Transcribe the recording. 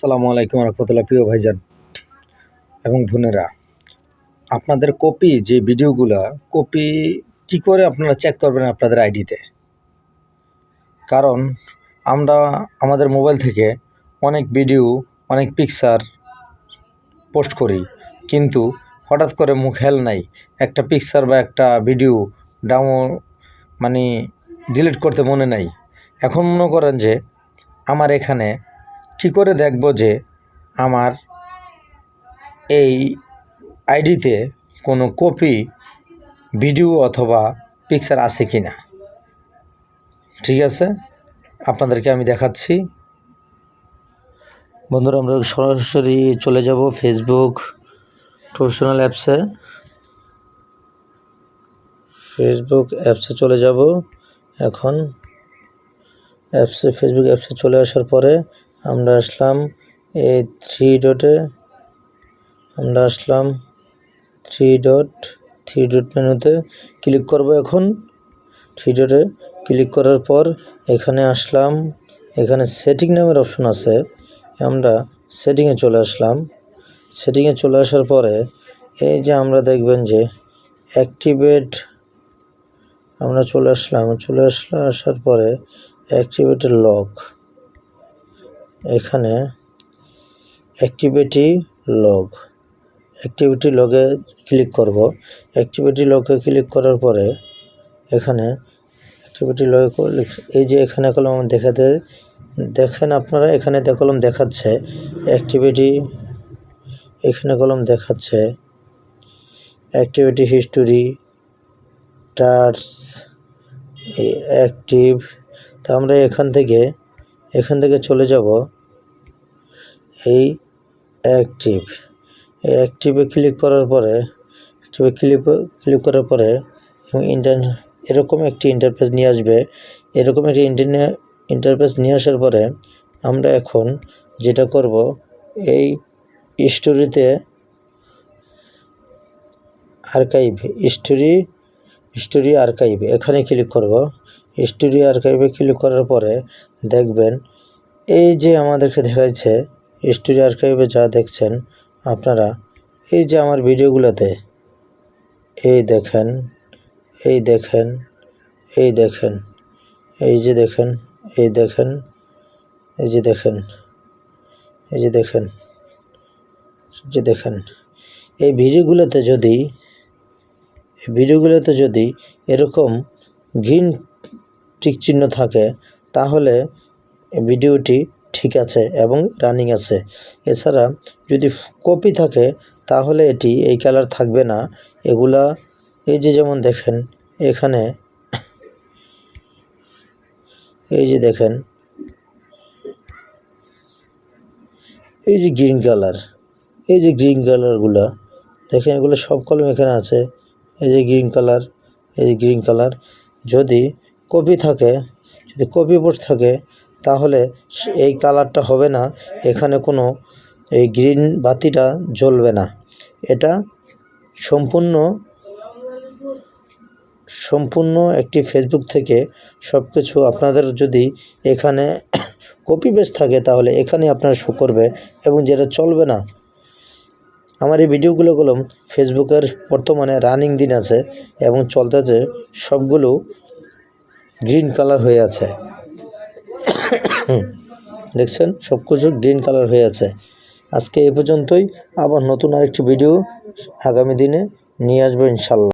আসসালামু আলাইকুম রহমতুল্লাহ, প্রিয় ভাইজান এবং বোনেরা। আপনাদের কপি যে ভিডিওগুলা কপি কি করে আপনারা চেক করবেন আপনাদের আইডিতে কারণ আমরা, আমাদের মোবাইল থেকে অনেক ভিডিও অনেক পিকচার পোস্ট করি, কিন্তু হঠাৎ করে মুখ হেল নাই। একটা পিকচার বা একটা ভিডিও ডাউন মানে ডিলিট করতে মনে নাই। এখন মনে করেন যে, আমার এখানে কী করে দেখব যে আমার এই আইডিতে কোনো কপি, ভিডিও অথবা পিকচার আছে কি না ঠিক আছে? আপনাদেরকে আমি দেখাচ্ছি। বন্ধুরা, আমরা সরাসরি চলে যাব ফেসবুক প্রফেশনাল অ্যাপসে ফেসবুক অ্যাপসে চলে যাব। এখন অ্যাপসে ফেসবুক অ্যাপসে চলে আসার পরে আমরা আসলাম এই থ্রি ডটে আমরা আসলাম থ্রি ডট থ্রি ডট মেনুতে ক্লিক করব এখন। থ্রি ডটে ক্লিক করার পর এখানে আসলাম। এখানে সেটিং নামের অপশন আছে। আমরা সেটিংয়ে চলে আসলাম। সেটিংয়ে চলে আসার পরে এই যে আমরা দেখবেন যে অ্যাক্টিভেট আমরা চলে আসলাম। চলে আসলে, আসার পরে অ্যাক্টিভেটের লক এখানে অ্যাক্টিভিটি লগ অ্যাক্টিভিটি লগে ক্লিক করব। অ্যাক্টিভিটি লগে ক্লিক করার পরে এখানে অ্যাক্টিভিটি লগে এই যে এখানে কলম দেখাতে দেখেন আপনারা, এখানে কলম দেখাচ্ছে। অ্যাক্টিভিটি এখানে কলম দেখাচ্ছে। অ্যাক্টিভিটি হিস্টোরি টার্স অ্যাক্টিভ তা আমরা এখান থেকে এখান থেকে চলে যাব। এই অ্যাক্টিভ এই অ্যাক্টিভে ক্লিক করার পরে অ্যাক্টিভে ক্লিক ক্লিক করার পরে ইন্টার এরকম একটি ইন্টারফেস নিয়ে আসবে। এরকম একটি ইন্টারফেস নিয়ে আসার পরে আমরা এখন যেটা করব, এই স্টোরিতে আর্কাইভ স্টোরি স্টোরি আর্কাইভ এখানে ক্লিক করব। স্টোরি আর্কাইভে ক্লিক করার পরে দেখবেন, এই যে আমাদেরকে দেখাচ্ছে স্টুডিও আর্কাইভে যা দেখছেন আপনারা, এই যে আমার ভিডিওগুলোতে, এই দেখেন এই দেখেন এই দেখেন, এই যে দেখেন, এই দেখেন, এই যে দেখেন, এই যে দেখেন যে দেখেন, এই ভিডিওগুলোতে যদি ভিডিওগুলোতে যদি এরকম গ্রিন টিক চিহ্ন থাকে, তাহলে ভিডিওটি ঠিক আছে এবং রানিং আছে। এছাড়া যদি কপি থাকে, তাহলে এটি এই কালার থাকবে না। এগুলা, এই যে যেমন দেখেন, এখানে এই যে দেখেন, এই যে গ্রিন কালার, এই যে গ্রিন কালারগুলা, দেখেন এগুলো সব কলম এখানে আছে। এই যে গ্রিন কালার, এই যে গ্রিন কালার, যদি কপি থাকে, যদি কপি বোর্ড থাকে, তাহলে এই কালারটা হবে না। এখানে কোনো এই গ্রিন বাতিটা জ্বলবে না। এটা সম্পূর্ণ সম্পূর্ণ একটি ফেসবুক থেকে সব কিছু আপনাদের যদি এখানে কপি বেস থাকে, তাহলে এখানে আপনারা শো করবে এবং যেটা চলবে না। আমার এই ভিডিওগুলো কলম ফেসবুকের বর্তমানে রানিং দিন আছে এবং চলতেছে সবগুলো গ্রিন কালার হয়ে আছে। দেখছেন? সব কিছু গ্রিন কালার হয়ে আছে। আজকে এই পর্যন্তই। আবার নতুন আরেকটি ভিডিও আগামী দিনে নিয়ে আসব ইনশাল্লাহ।